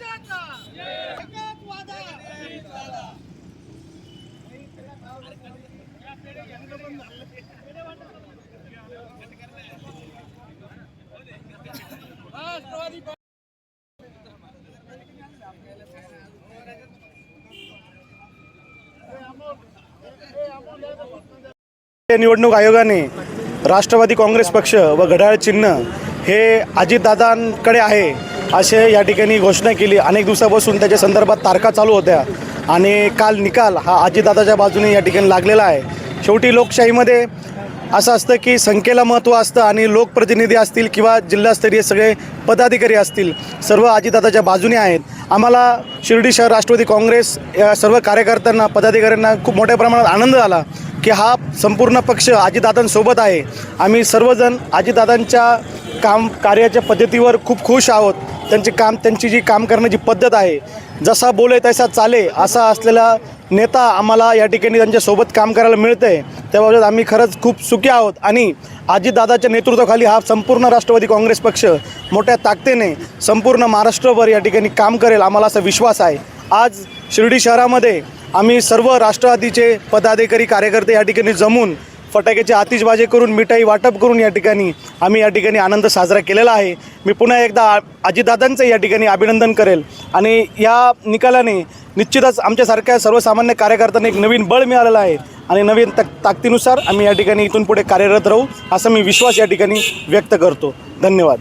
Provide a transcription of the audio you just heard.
काँग्रेस राष्ट्रवादी निवडणूक आयोगाने राष्ट्रवादी काँग्रेस पक्ष व घड्याळ चिन्ह हे अजितदादांकडे आहे असे या ठिकाणी घोषणा केली. अनेक दिवसापासून त्याच्या संदर्भात तारखा चालू होत्या. आणि काल निकाल हा अजितदादाच्या बाजूने या ठिकाणी लागलेला आहे. शेवटी लोकशाहीमध्ये असं असतं की संख्येला महत्त्व असतं आणि लोकप्रतिनिधी असतील किंवा जिल्हास्तरीय सगळे पदाधिकारी असतील सर्व अजितदादाच्या बाजूने आहेत. आम्हाला शिर्डी शहर राष्ट्रवादी काँग्रेस या सर्व कार्यकर्त्यांना पदाधिकाऱ्यांना खूप मोठ्या प्रमाणात आनंद झाला की हा संपूर्ण पक्ष अजितदादांसोबत आहे. आम्ही सर्वजण अजितदादांच्या काम कार्याच्या पद्धतीवर खूप खुश आहोत. त्यांचे काम त्यांची जी काम करण्याची पद्धत आहे जसा बोले तसा चाले असा असलेला नेता आम्हाला या ठिकाणी त्यांच्यासोबत काम करायला मिळतं आहे त्याबाबत आम्ही खरंच खूप सुखी आहोत आणि अजितदादाच्या नेतृत्वाखाली हा संपूर्ण राष्ट्रवादी काँग्रेस पक्ष मोठ्या ताकदीने संपूर्ण महाराष्ट्रभर या ठिकाणी काम करेल आम्हाला असा विश्वास आहे. आज शिर्डी शहरामध्ये आम्ही सर्व राष्ट्रवादीचे पदाधिकारी कार्यकर्ते या ठिकाणी जमून फटाक्याची आतिषबाजी करून मिठाई वाटप करून या ठिकाणी आम्ही या ठिकाणी आनंद साजरा केलेला आहे. मी पुन्हा एकदा आ- अजितदादांचं या ठिकाणी अभिनंदन करेल. आणि या निकालाने निश्चितच आमच्यासारख्या सर्वसामान्य कार्यकर्त्यांना एक नवीन बळ मिळालेलं आहे. आणि नवीन तक ताकदीनुसार आम्ही या ठिकाणी इथून पुढे कार्यरत राहू असा मी विश्वास या ठिकाणी व्यक्त करतो. धन्यवाद.